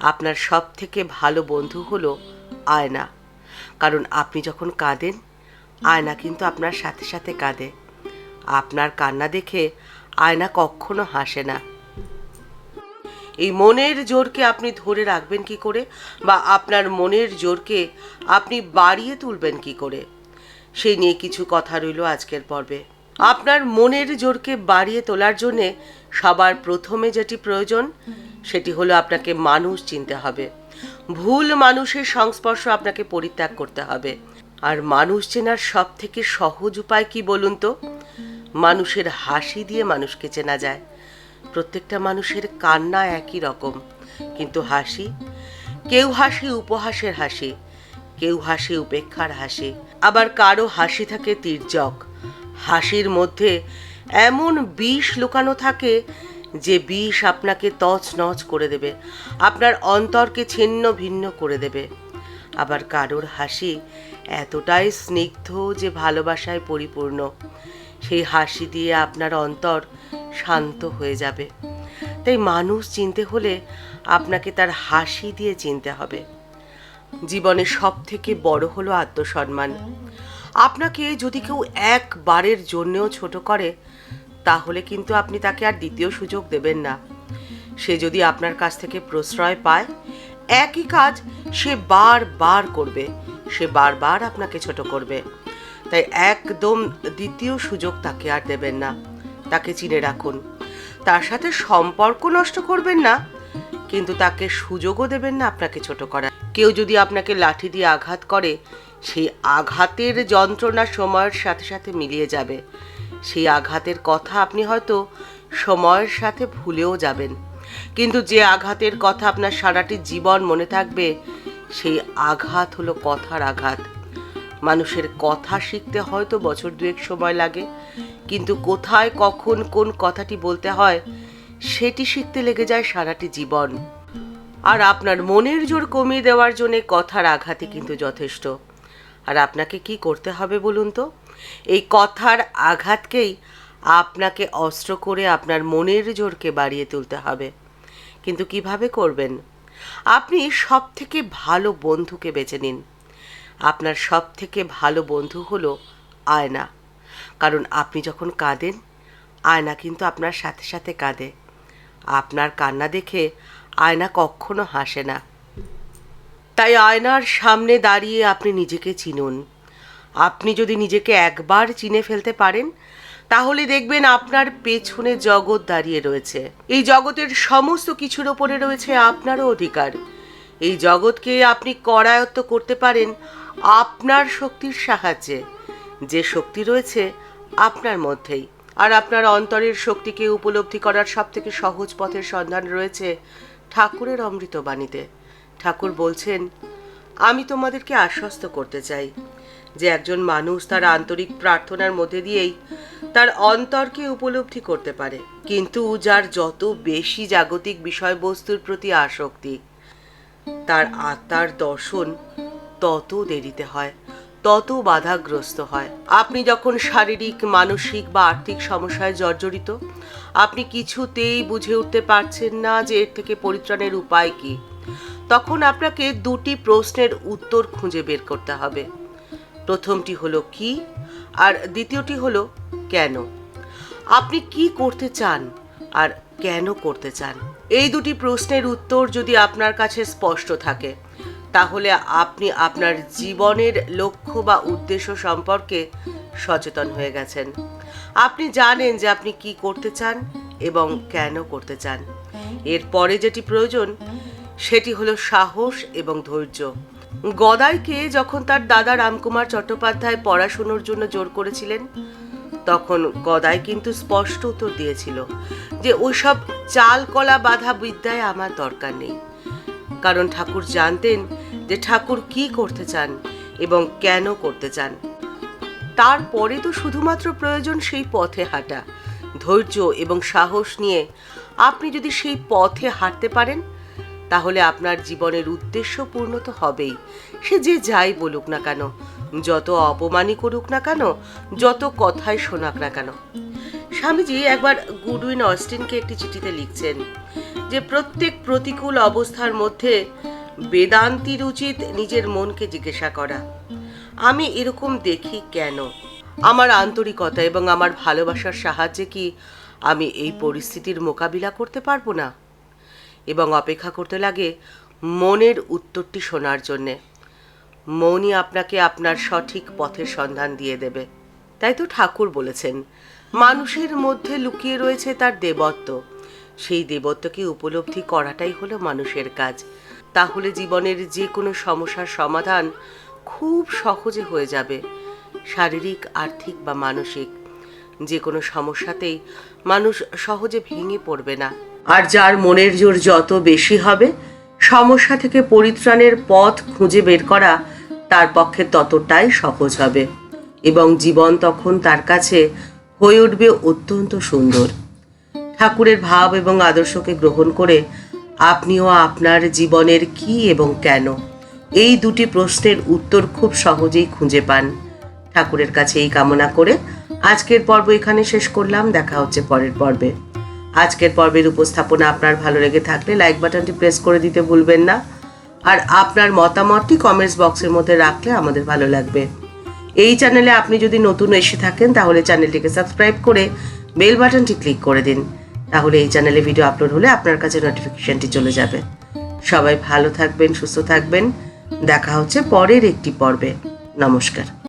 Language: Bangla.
আপনার সব থেকে ভালো বন্ধু হলো আয়না। কারণ আপনি যখন কাঁদেন, আয়না কিন্তু আপনার সাথে সাথে কাঁদে। আপনার কান্না দেখে আয়না কখনো হাসে না। এই মনের জোরকে আপনি ধরে রাখবেন কি করে? বা আপনার মনের জোরকে আপনি বাড়িয়ে তুলবেন কি করে? সেই নিয়ে কিছু কথা রইল আজকের পর্বে। আপনার মনের জোরকে বাড়িয়ে তোলার জন্যে সবার প্রথমে যেটি প্রয়োজন, সেটি হলো আপনাকে মানুষ চিনতে হবে। ভুল মানুষের সংস্পর্শ আপনাকে পরিত্যাগ করতে হবে। আর মানুষ চেনার সব থেকে সহজ উপায় কি বলুন তো? মানুষের হাসি দিয়ে মানুষকে চেনা যায়। প্রত্যেকটা মানুষের কান্না একই রকম। কিন্তু হাসি? কেউ হাসি উপহাসের হাসি, কেউ হাসি উপেক্ষার হাসি। আবার কারও হাসি থাকে তির্যক। হাসির মধ্যে এমন বিষ লুকানো থাকে যে বিষ আপনাকে তছনছ করে দেবে, আপনার অন্তরকে ছিন্ন ভিন্ন করে দেবে। আবার কারোর হাসি এতটাই স্নিগ্ধ যে ভালোবাসায় পরিপূর্ণ, সেই হাসি দিয়ে আপনার অন্তর শান্ত হয়ে যাবে। তাই মানুষ চিনতে হলে আপনাকে তার হাসি দিয়ে চিনতে হবে। জীবনে সব থেকে বড় হলো আত্মসম্মান। আপনাকে যদি কেউ একবারের জন্যেও ছোট করে, তাহলে কিন্তু আপনি তাকে আর দ্বিতীয় সুযোগ দেবেন না। সে যদি আপনার কাছ থেকে প্রশ্রয় পায়, একই কাজ সে বারবার করবে, সে বারবার আপনাকে ছোট করবে। তাই একদম দ্বিতীয় সুযোগ তাকে আর দেবেন না। তাকে চিনে রাখুন। তার সাথে সম্পর্ক নষ্ট করবেন না, কিন্তু তাকে সুযোগও দেবেন না আপনাকে ছোট করার। কেউ যদি আপনাকে লাঠি দিয়ে আঘাত করে সেই আঘাতের যন্ত্রণা সময়ের সাথে সাথে মিলিয়ে যাবে। সেই আঘাতের কথা আপনি হয়তো সময়ের সাথে ভুলেও যাবেন। কিন্তু যে আঘাতের কথা আপনার সারাটি জীবন মনে থাকবে, সেই আঘাত হলো কথার আঘাত। মানুষের কথা শিখতে হয়তো বছর দুয়েক সময় লাগে, কিন্তু কোথায়, কখন, কোন কথাটি বলতে হয়, সেটি শিখতে লেগে যায় সারাটি জীবন। আর আপনার মনের জোর কমিয়ে দেওয়ার জন্য কথার আঘাতই কিন্তু যথেষ্ট। আর আপনাকে কি করতে হবে বলুন তো? এই কথার আঘাতকেই আপনাকে অস্ত্র করে আপনার মনের জোরকে বাড়িয়ে তুলতে হবে। কিন্তু কীভাবে করবেন? আপনি সব থেকে ভালো বন্ধুকে বেছে নিন। আপনার সব থেকে ভালো বন্ধু হলো আয়না। কারণ আপনি যখন কাঁদেন, আয়না কিন্তু আপনার সাথে সাথে কাঁদে। আপনার কান্না দেখে আয়না কখনো হাসে না। তাই আয়নার সামনে দাঁড়িয়ে আপনি নিজেকে চিনুন। আপনি যদি নিজেকে একবার চিনে ফেলতে পারেন, তাহলে দেখবেন আপনার পেছনে জগৎ দাঁড়িয়ে রয়েছে। এই জগতের সমস্ত কিছুর ওপরে রয়েছে আপনারও অধিকার। এই জগৎকে আপনি করায়ত্ত করতে পারেন আপনার শক্তির সাহায্যে। যে শক্তি রয়েছে আপনার মধ্যেই। আর আপনার অন্তরের শক্তিকে উপলব্ধি করার সব থেকে সহজ পথের সন্ধান রয়েছে ঠাকুরের অমৃতবাণীতে ঠাকুর বলছেন, আমি তোমাদেরকে আশ্বস্ত করতে চাই যে একজন মানুষ তার আন্তরিক প্রার্থনার মধ্যে দিয়েই তার অন্তরকে উপলব্ধি করতে পারে। কিন্তু যার যত বেশি জাগতিক বিষয়বস্তুর প্রতি আসক্তি, তার আত্মার দর্শন তত দেরিতে হয়, তত বাধাগ্রস্ত হয়। আপনি যখন শারীরিক, মানসিক বা আর্থিক সমস্যায় জর্জরিত, আপনি কিছুতেই বুঝে উঠতে পারছেন না যে এর থেকে পরিত্রাণের উপায় কি। তখন আপনাকে দুটি প্রশ্নের উত্তর খুঁজে বের করতে হবে। প্রথমটি হলো কি? আর দ্বিতীয়টি হলো কেন? আপনি কি করতে চান আর কেন করতে চান? এই দুটি প্রশ্নের উত্তর যদি আপনার কাছে স্পষ্ট থাকে, তাহলে আপনি আপনার জীবনের লক্ষ্য বা উদ্দেশ্য সম্পর্কে সচেতন হয়ে গেছেন। আপনি জানেন যে আপনি কি করতে চান এবং কেন করতে চান। এরপরে যেটি প্রয়োজন সেটি হলো সাহস এবং ধৈর্য। গদাইকে যখন তার দাদা রামকুমার চট্টোপাধ্যায় পড়াশুনোর জন্য জোর করেছিলেন, তখন গদাই কিন্তু স্পষ্ট উত্তর দিয়েছিল যে ওইসব চাল কলা বাধা বিদ্যায় আমার দরকার নেই। কারণ ঠাকুর জানতেন যে ঠাকুর কি করতে চান এবং কেন করতে চান। তারপরে তো শুধুমাত্র প্রয়োজন সেই পথে হাঁটা। ধৈর্য এবং সাহস নিয়ে আপনি যদি সেই পথে হাঁটতে পারেন তাহলে আপনার জীবনের উদ্দেশ্য পূর্ণ তো হবেই। সে যে যাই বলুক না কেন, যত অপমানই করুক না কেন, যত কথাই শোনাক না কেন। স্বামীজি একবার গুডউইন অস্টিনকে একটি চিঠিতে লিখছেন যে, প্রত্যেক প্রতিকূল অবস্থার মধ্যে বেদান্তির উচিত নিজের মনকে জিজ্ঞাসা করা। আমি এরকম দেখি কেন? আমার আন্তরিকতা এবং আমার ভালোবাসার সাহায্যে কি আমি এই পরিস্থিতির মোকাবিলা করতে পারব না? এবং অপেক্ষা করতে লাগে মনের উত্তরটি শোনার জন্যে। মনই আপনাকে আপনার সঠিক পথের সন্ধান দিয়ে দেবে। তাই তো ঠাকুর বলেছেন, মানুষের মধ্যে লুকিয়ে রয়েছে তার দেবত্ব। সেই দেবত্বকে উপলব্ধি করাটাই হলো মানুষের কাজ। তাহলে জীবনের যে কোনো সমস্যার সমাধান খুব সহজে হয়ে যাবে, শারীরিক, আর্থিক বা মানসিক। যে কোনো সমস্যাতেই মানুষ সহজে ভেঙে পড়বে না। আর যার মনের জোর যত বেশি হবে, সমস্যা থেকে পরিত্রাণের পথ খুঁজে বের করা তার পক্ষে ততটাই সহজ হবে এবং জীবন তখন তার কাছে হয়ে উঠবে অত্যন্ত সুন্দর। ঠাকুরের ভাব এবং আদর্শকে গ্রহণ করে আপনিও আপনার জীবনের কি এবং কেন, এই দুটি প্রশ্নের উত্তর খুব সহজেই খুঁজে পান। ঠাকুরের কাছে এই কামনা করে আজকের পর্ব এখানে শেষ করলাম, দেখা হচ্ছে পরের পর্বে। আজকের পর্বের উপস্থাপনা আপনার ভালো লেগে থাকলে লাইক বাটনটি প্রেস করে দিতে ভুলবেন না। আর আপনার মতামতটি কমেন্টস বক্সের মধ্যে রাখলে আমাদের ভালো লাগবে। এই চ্যানেলে আপনি যদি নতুন এসে থাকেন, তাহলে চ্যানেলটিকে সাবস্ক্রাইব করে বেল বাটনটি ক্লিক করে দিন। তাহলে এই চ্যানেলে ভিডিও আপলোড হলে আপনার কাছে নোটিফিকেশনটি চলে যাবে। সবাই ভালো থাকবেন, সুস্থ থাকবেন। দেখা হচ্ছে পরের একটি পর্বে। নমস্কার।